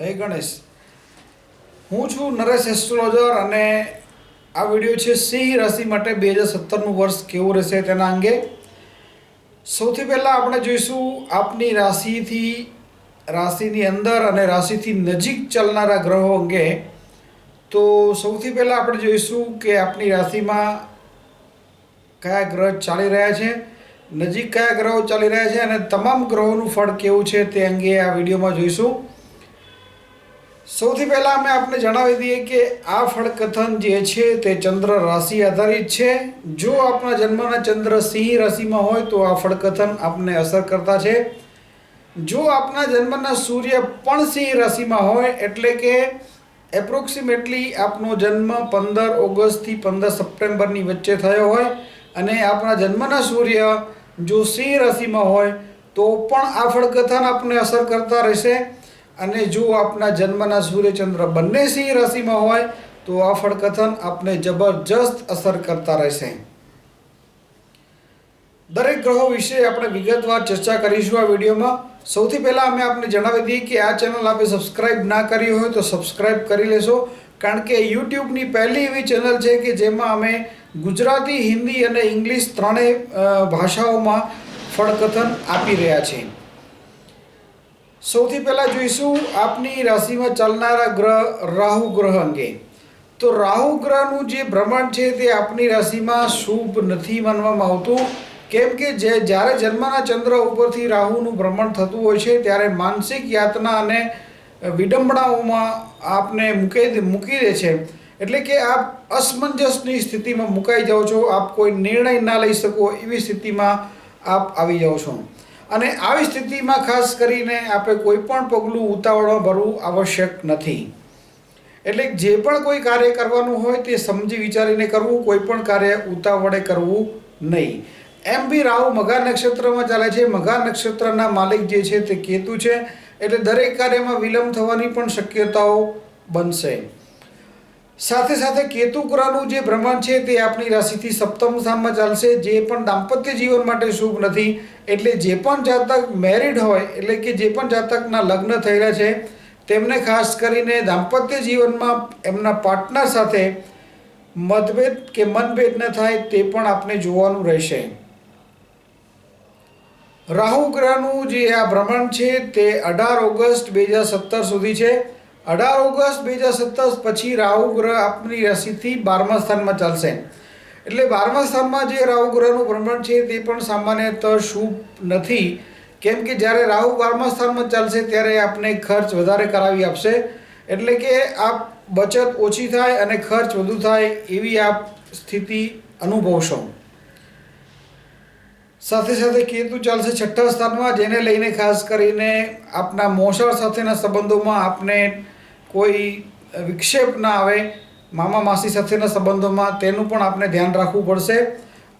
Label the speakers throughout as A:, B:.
A: જય ગણેશ. હું છું નરેશ એસ્ટ્રોલોજર અને આ વીડિયો છે સિંહ રાશિ માટે બે હજાર સત્તરનું વર્ષ કેવું રહેશે તેના અંગે. સૌથી પહેલાં આપણે જોઈશું આપની રાશિથી, રાશિની અંદર અને રાશિથી નજીક ચાલનારા ગ્રહો અંગે. તો સૌથી પહેલાં આપણે જોઈશું કે આપની રાશિમાં કયા ગ્રહ ચાલી રહ્યા છે, નજીક કયા ગ્રહો ચાલી રહ્યા છે અને તમામ ગ્રહોનું ફળ કેવું છે તે અંગે આ વિડીયોમાં જોઈશું. સૌથી પહેલાં અમે આપને જણાવી દઈએ કે આ ફળકથન જે છે તે ચંદ્ર રાશિ આધારિત છે. જો આપણા જન્મના ચંદ્ર સિંહ રાશિમાં હોય તો આ ફળકથન આપને અસર કરતા છે. જો આપના જન્મના સૂર્ય પણ સિંહ રાશિમાં હોય એટલે કે એપ્રોક્સિમેટલી આપનો જન્મ પંદર ઓગસ્ટથી પંદર સપ્ટેમ્બરની વચ્ચે થયો હોય અને આપણા જન્મના સૂર્ય જો સિંહ રાશિમાં હોય તો પણ આ ફળકથન આપને અસર કરતા રહેશે. અને જો આપના જન્મના સૂર્યચંદ્ર બંને સિંહ રાશિમાં હોય, તો આ ફળકથન આપને જબરજસ્ત અસર કરતા રહેશે. દરેક ગ્રહો વિશે આપણે વિગતવાર ચર્ચા કરીશું આ વિડીયોમાં. સૌથી પહેલાં અમે આપને જણાવી દઈએ કે આ ચેનલ આપે સબસ્ક્રાઇબ ના કરી હોય તો સબસ્ક્રાઇબ કરી લેશો. કારણ કે યુટ્યુબની પહેલી એવી ચેનલ છે કે જેમાં અમે ગુજરાતી, હિન્દી અને ઇંગ્લિશ ત્રણેય ભાષાઓમાં ફળકથન આપી રહ્યા છીએ. સૌથી પહેલાં જોઈશું આપની રાશિમાં ચાલનારા ગ્રહ રાહુ ગ્રહ અંગે. તો રાહુ ગ્રહનું જે ભ્રમણ છે તે આપની રાશિમાં શુભ નથી માનવામાં આવતું. કેમ કે જે જ્યારે જન્મના ચંદ્ર ઉપરથી રાહુનું ભ્રમણ થતું હોય છે, ત્યારે માનસિક યાતના અને વિડંબણાઓમાં આપને મૂકી મૂકી દે છે. એટલે કે આપ અસમંજસની સ્થિતિમાં મુકાઈ જાઓ છો, આપ કોઈ નિર્ણય ના લઈ શકો એવી સ્થિતિમાં આપ આવી જાઓ છો. અને આવી સ્થિતિમાં ખાસ કરીને આપણે કોઈ પણ પગલું ઉતાવળમાં ભરવું આવશ્યક નથી. એટલે જે પણ કોઈ કાર્ય કરવાનું હોય તે સમજી વિચારીને કરવું, કોઈ પણ કાર્ય ઉતાવળે કરવું નહીં. એમ બી રાહુ મઘા નક્ષત્રમાં ચાલે છે. મઘા નક્ષત્રના માલિક જે છે તે કેતુ છે. એટલે દરેક કાર્યમાં વિલંબ થવાની પણ શક્યતાઓ બનશે. સાથે સાથે કેતુ ગ્રહનું જે ભ્રમણ છે તે આપણી રાશિથી સપ્તમ સ્થાનમાં ચાલશે, જે પણ દાંપત્ય જીવન માટે શુભ નથી, એટલે જે પણ જાતક મેરિડ હોય, એટલે કે જે પણ જાતકના લગ્ન થયેલા છે, તેમને ખાસ કરીને દાંપત્ય જીવનમાં એમના પાર્ટનર સાથે મતભેદ કે મનભેદ ન થાય તે પણ આપણે જોવાનું રહેશે. રાહુ ગ્રહનું જે આ ભ્રમણ છે તે અઢાર ઓગસ્ટ બે હજાર સત્તર સુધી છે. અઢાર ઓગસ્ટ બે હજાર સત્તર પછી રાહુ ગ્રહ આપની રાશિથી બારમા સ્થાનમાં ચાલશે. એટલે બારમા સ્થાનમાં જે રાહુ ગ્રહનું ભ્રમણ છે તે પણ સામાન્યતઃ શુભ નથી. કેમ કે જ્યારે રાહુ બારમા સ્થાનમાં ચાલશે ત્યારે આપને ખર્ચ વધારે કરાવી આપશે. એટલે કે આપ બચત ઓછી થાય અને ખર્ચ વધુ થાય એવી આપ સ્થિતિ અનુભવશો. સાથે સાથે કેતુ ચાલશે છઠ્ઠા સ્થાનમાં, જેને લઈને ખાસ કરીને આપના મોસાળ સાથેના સંબંધોમાં આપને કોઈ વિક્ષેપ ના આવે મામા માસી સાથેના સંબંધોમાં, તેનું પણ આપણે ધ્યાન રાખવું પડશે.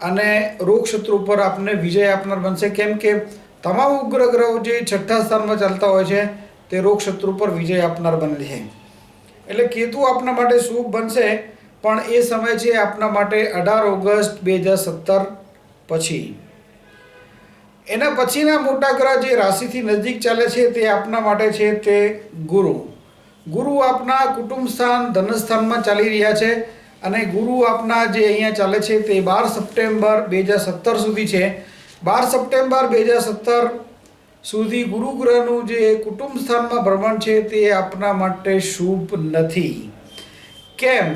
A: અને રોગશત્રુ ઉપર પર આપને વિજય આપનાર બનશે. કેમ કે તમામ ઉગ્ર ગ્રહો જે છઠ્ઠા સ્થાનમાં ચાલતા હોય છે, તે રોગશત્રુ પર વિજય આપનાર બને છે. એટલે કેતુ આપના માટે શુભ બનશે, પણ એ સમય છે આપના માટે અઢાર ઓગસ્ટ બે હજાર સત્તર પછી. એના પછીના મોટા ગ્રહ જે રાશિથી નજીક ચાલે છે તે આપના માટે છે તે ગુરુ. ગુરુ આપના કુટુંબ સ્થાન ધનસ્થાનમાં ચાલી રહ્યા છે અને ગુરુ આપના જે અહીંયા ચાલે છે તે બાર સપ્ટેમ્બર બે હજાર સત્તર સુધી છે. બાર સપ્ટેમ્બર બે હજાર સત્તર સુધી ગુરુ ગ્રહનું જે કુટુંબ સ્થાનમાં ભ્રમણ છે તે આપના માટે શુભ નથી. કેમ?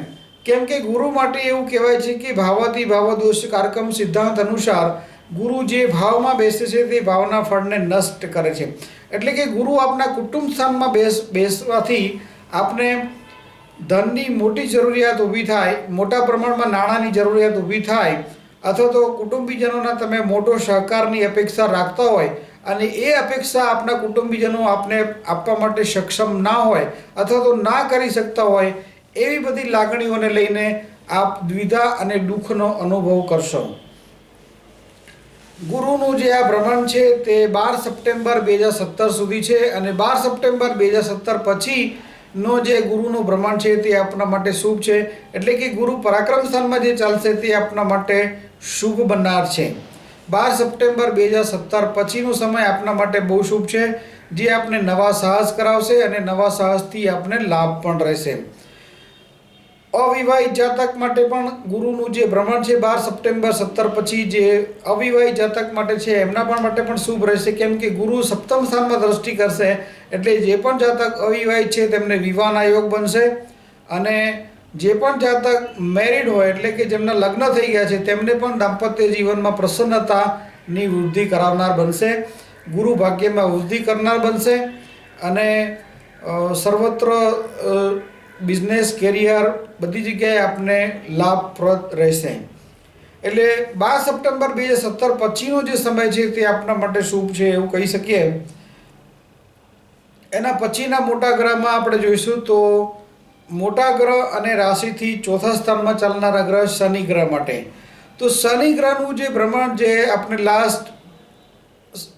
A: કેમ કે ગુરુ માટે એવું કહેવાય છે કે ભાવાથી ભાવદોષ કાર્યક્રમ સિદ્ધાંત અનુસાર ગુરુ જે ભાવમાં બેસે છે તે ભાવના ફળને નષ્ટ કરે છે. એટલે કે ગુરુ આપના કુટુંબ સ્થાનમાં બેસ, બેસવાથી આપને ધનની મોટી જરૂરિયાત ઊભી થાય, મોટા પ્રમાણમાં નાણાંની જરૂરિયાત ઊભી થાય, અથવા તો કુટુંબીજનોના તમે મોટો સહકારની અપેક્ષા રાખતા હોય અને એ અપેક્ષા આપના કુટુંબીજનો આપને આપવા માટે સક્ષમ ના હોય અથવા તો ના કરી શકતા હોય, એવી બધી લાગણીઓને લઈને આપ દ્વિધા અને દુઃખનો અનુભવ કરશો. ગુરુનું જે આ ભ્રમણ છે તે બાર સપ્ટેમ્બર બે હજાર સત્તર સુધી છે અને બાર સપ્ટેમ્બર બે હજાર સત્તર પછીનો જે ગુરુનું ભ્રમણ છે તે આપણા માટે શુભ છે. એટલે કે ગુરુ પરાક્રમ સ્થાનમાં જે ચાલશે તે આપણા માટે શુભ બનનાર છે. બાર સપ્ટેમ્બર બે હજાર સત્તર પછીનો સમય આપના માટે બહુ શુભ છે. જે આપને નવા સાહસ કરાવશે અને નવા સાહસથી આપને લાભ પણ રહેશે. અવિવાહિત જાતક માટે પણ ગુરુનું જે ભ્રમણ છે બાર સપ્ટેમ્બર સત્તર પછી જે અવિવાહિત જાતક માટે છે, એમના પણ માટે પણ શુભ રહેશે. કેમ કે ગુરુ સપ્તમ સ્થાનમાં દ્રષ્ટિ કરશે, એટલે જે પણ જાતક અવિવાહિત છે તેમને વિવાહના યોગ બનશે. અને જે પણ જાતક મેરિડ હોય, એટલે કે જેમના લગ્ન થઈ ગયા છે, તેમને પણ દાંપત્ય જીવનમાં પ્રસન્નતાની વૃદ્ધિ કરાવનાર બનશે. ગુરુ ભાગ્યમાં વૃદ્ધિ કરનાર બનશે. અને સર્વત્ર બિઝનેસ કેરિયર બધી જગ્યાએ આપને લાભપ્રદ રહેશે. એટલે બાર સપ્ટેમ્બર બે હજાર સત્તર પછીનો જે સમય છે તે આપણા માટે શુભ છે એવું કહી શકીએ. એના પછીના મોટા ગ્રહમાં આપણે જોઈશું તો મોટા ગ્રહ અને રાશિથી ચોથા સ્થાનમાં ચાલનારા ગ્રહ શનિ ગ્રહ માટે. તો શનિ ગ્રહનું જે ભ્રમણ જે આપણે લાસ્ટ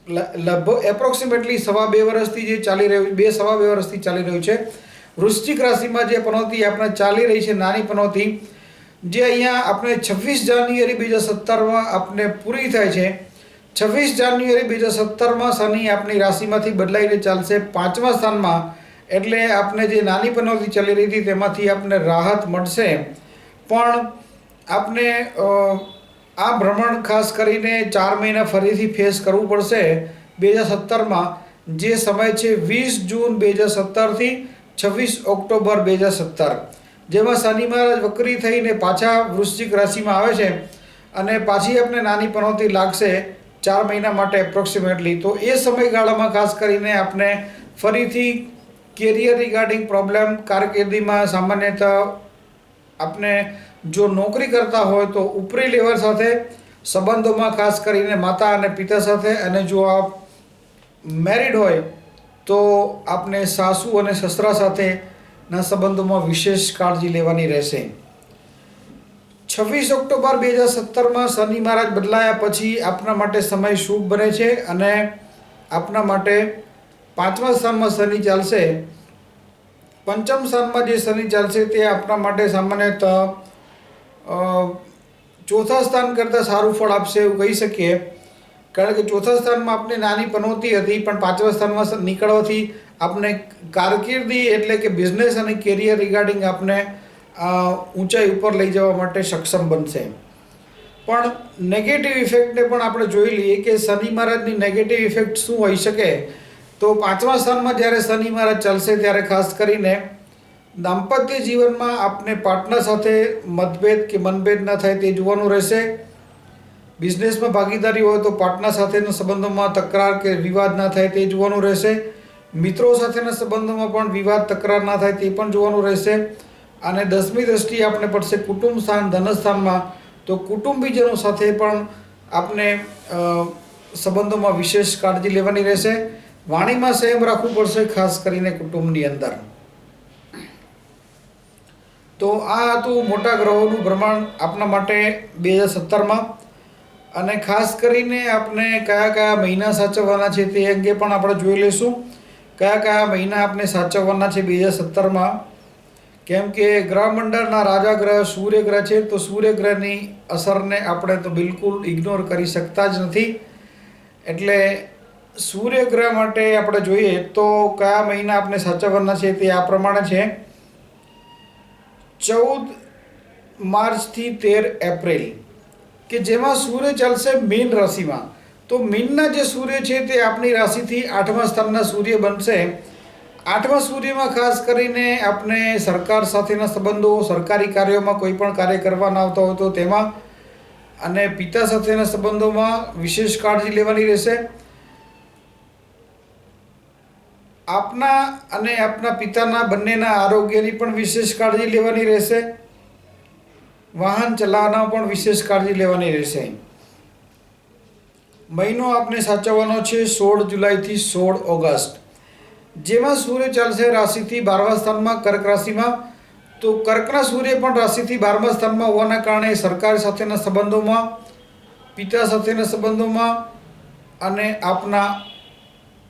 A: લગભગ એપ્રોક્સિમેટલી સવા બે વર્ષથી જે ચાલી રહ્યું, બે સવા બે વર્ષથી ચાલી રહ્યું છે. વૃશ્ચિક રાશિમાં જે પનોતી આપણે ચાલી રહી છે, નાની પનોતી, જે અહીંયા આપણે છવ્વીસ જાન્યુઆરી બે હજાર સત્તરમાં આપણે પૂરી થાય છે. છવ્વીસ જાન્યુઆરી બે હજાર સત્તરમાં શનિ આપણી રાશિમાંથી બદલાઈને ચાલશે પાંચમા સ્થાનમાં. એટલે આપને જે નાની પનોતી ચાલી રહી હતી, તેમાંથી આપને રાહત મળશે. પણ આપણે આ ભ્રમણ ખાસ કરીને ચાર મહિના ફરીથી ફેસ કરવું પડશે બે હજાર સત્તરમાં. જે સમય છે વીસ જૂન બે હજાર સત્તરથી છવ્વીસ ઓક્ટોબર બે હજાર સત્તર, જેમાં શનિ મહારાજ વક્રી થઈને પાછા વૃશ્ચિક રાશિમાં આવે છે અને પાછી આપણે નાની પનોતી લાગશે ચાર મહિના માટે એપ્રોક્સિમેટલી તો એ સમયગાળામાં ખાસ કરીને આપણે ફરીથી કેરિયર રિગાર્ડિંગ પ્રોબ્લેમ કારકિર્દીમાં સામાન્યતઃ આપણે જો નોકરી કરતા હોય તો ઉપરી લેવલ સાથે, સંબંધોમાં ખાસ કરીને માતા અને પિતા સાથે અને જો આપ મેરિડ હોય તો આપને સાસુ અને સસરા સાથેના સંબંધોમાં વિશેષ કાળજી લેવાની રહેશે. છવ્વીસ ઓક્ટોબર બે હજાર સત્તરમાં શનિ મહારાજ બદલાયા પછી આપના માટે સમય શુભ બને છે અને આપના માટે પાંચમા સ્થાનમાં શનિ ચાલશે. પંચમ સ્થાનમાં જે શનિ ચાલશે તે આપના માટે સામાન્યતઃ ચોથા સ્થાન કરતાં સારું ફળ આપશે એવું કહી શકીએ. કારણ કે ચોથા સ્થાનમાં આપને નાની પનોતી હતી, પણ પાંચમા સ્થાનમાં નીકળવાથી આપને કારકિર્દી એટલે કે બિઝનેસ અને કેરિયર રિગાર્ડિંગ આપને ઊંચાઈ ઉપર લઈ જવા માટે સક્ષમ બનશે. પણ નેગેટિવ ઇફેક્ટને પણ આપણે જોઈ લઈએ કે શનિ મહારાજની નેગેટિવ ઇફેક્ટ શું હોઈ શકે? તો પાંચમા સ્થાનમાં જ્યારે શનિ મહારાજ ચાલશે ત્યારે ખાસ કરીને દાંપત્ય જીવનમાં આપને પાર્ટનર સાથે મતભેદ કે મનભેદ ન થાય તે જોવાનું રહેશે. બિઝનેસમાં ભાગીદારી હોય તો પાર્ટનર સાથેના સંબંધોમાં તકરાર કે વિવાદ ના થાય તે જોવાનું રહેશે. મિત્રો સાથેના સંબંધોમાં પણ વિવાદ, તકરાર ના થાય તે પણ જોવાનું રહેશે. અને દસમી દ્રષ્ટિએ આપણે પડશે કુટુંબ સ્થાન, ધનસ્થાનમાં. તો કુટુંબીજનો સાથે પણ આપણે સંબંધોમાં વિશેષ કાળજી લેવાની રહેશે. વાણીમાં સંયમ રાખવું પડશે, ખાસ કરીને કુટુંબની અંદર. તો આ હતું મોટા ગ્રહોનું ભ્રમણ આપના માટે બે હજાર સત્તરમાં. અને ખાસ કરીને આપણે કયા કયા મહિના સાચવવાના છે તે અંગે પણ આપણે જોઈ લઈશું. કયા કયા મહિના આપણે સાચવવાના છે બે હજાર સત્તરમાં. કેમ કે ગ્રહ મંડળના રાજા ગ્રહ, સૂર્ય ગ્રહ છે, તો સૂર્ય ગ્રહની અસરને આપણે તો બિલકુલ ઇગ્નોર કરી શકતા જ નથી. એટલે સૂર્ય ગ્રહ માટે આપણે જોઈએ તો કયા મહિના આપણે સાચવવાના છે તે આ પ્રમાણે છે. ચૌદ માર્ચથી તેર એપ્રિલ. કે જેમાં સૂર્ય ચાલશે મીન રાશિમાં. તો મીનના જે સૂર્ય છે તે આપણી રાશિથી આઠમા સ્થાનના સૂર્ય બનશે. આઠમા સૂર્યમાં ખાસ કરીને આપણે સરકાર સાથેના સંબંધો, સરકારી કાર્યોમાં કોઈ પણ કાર્ય કરવાના આવતા હોય તો તેમાં. અને પિતા સાથેના સંબંધોમાં વિશેષ કાળજી લેવાની રહેશે. આપના અને આપના પિતાના બંનેના આરોગ્યની પણ વિશેષ કાળજી લેવાની રહેશે. વાહન ચલાવવાના પણ વિશેષ કાળજી લેવાની રહેશે. મહિનો આપને સાચવવાનો છે સોળ જુલાઈથી સોળ ઓગસ્ટ. જેમાં સૂર્ય ચાલશે રાશિથી બારમા સ્થાનમાં કર્ક રાશિમાં. તો કર્કના સૂર્ય પણ રાશિથી બારમા સ્થાનમાં હોવાના કારણે સરકાર સાથેના સંબંધોમાં, પિતા સાથેના સંબંધોમાં અને આપના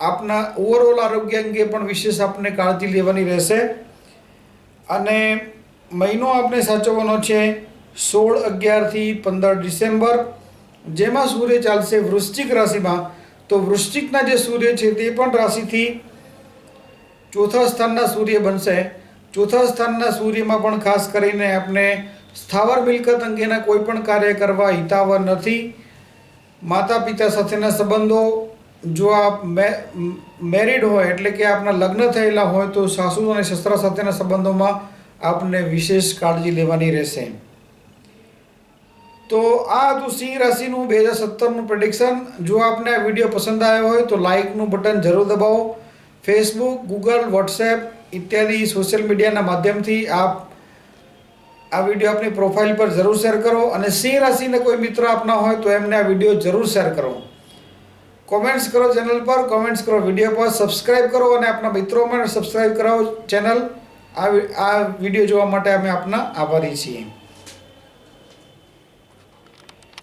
A: આપના ઓવરઓલ આરોગ્ય અંગે પણ વિશેષ આપને કાળજી લેવાની રહેશે. અને મહિનો આપણે સાચવવાનો છે સોળ અગિયારથી પંદર ડિસેમ્બર, જેમાં સૂર્ય ચાલશે વૃશ્ચિક રાશિમાં. તો વૃશ્ચિકના જે સૂર્ય છે તે પણ રાશિથી ચોથા સ્થાનના સૂર્ય બનશે. ચોથા સ્થાનના સૂર્યમાં પણ ખાસ કરીને આપણે સ્થાવર મિલકત અંગેના કોઈ પણ કાર્ય કરવા હિતાવહ નથી. માતા પિતા સાથેના સંબંધો, જો આપ મેરિડ હોય એટલે કે આપના લગ્ન થયેલા હોય તો સાસુ અને સસરા સાથેના સંબંધોમાં આપને વિશેષ કાળજી લેવાની રહેશે. તો આ હતું સિંહ રાશિનું બે હજાર સત્તરનું પ્રેડિક્શન જો આપને આ વીડિયો પસંદ આવ્યો હોય તો લાઇકનું બટન જરૂર દબાવો. ફેસબુક ગૂગલ વોટ્સએપ ઇત્યાદિ સોશિયલ મીડિયાના માધ્યમથી આપ આ વીડિયો આપની પ્રોફાઇલ પર જરૂર શેર કરો અને સિંહ રાશિના કોઈ મિત્ર આપના હોય તો એમને આ વીડિયો જરૂર શેર કરો. કોમેન્ટ્સ કરો ચેનલ પર કોમેન્ટ્સ કરો વીડિયો પર સબસ્ક્રાઇબ કરો અને આપના મિત્રો માટે સબસ્ક્રાઇબ કરાવો ચેનલ આ આ વીડિયો જોવા માટે અમે આપના આભારી છીએ.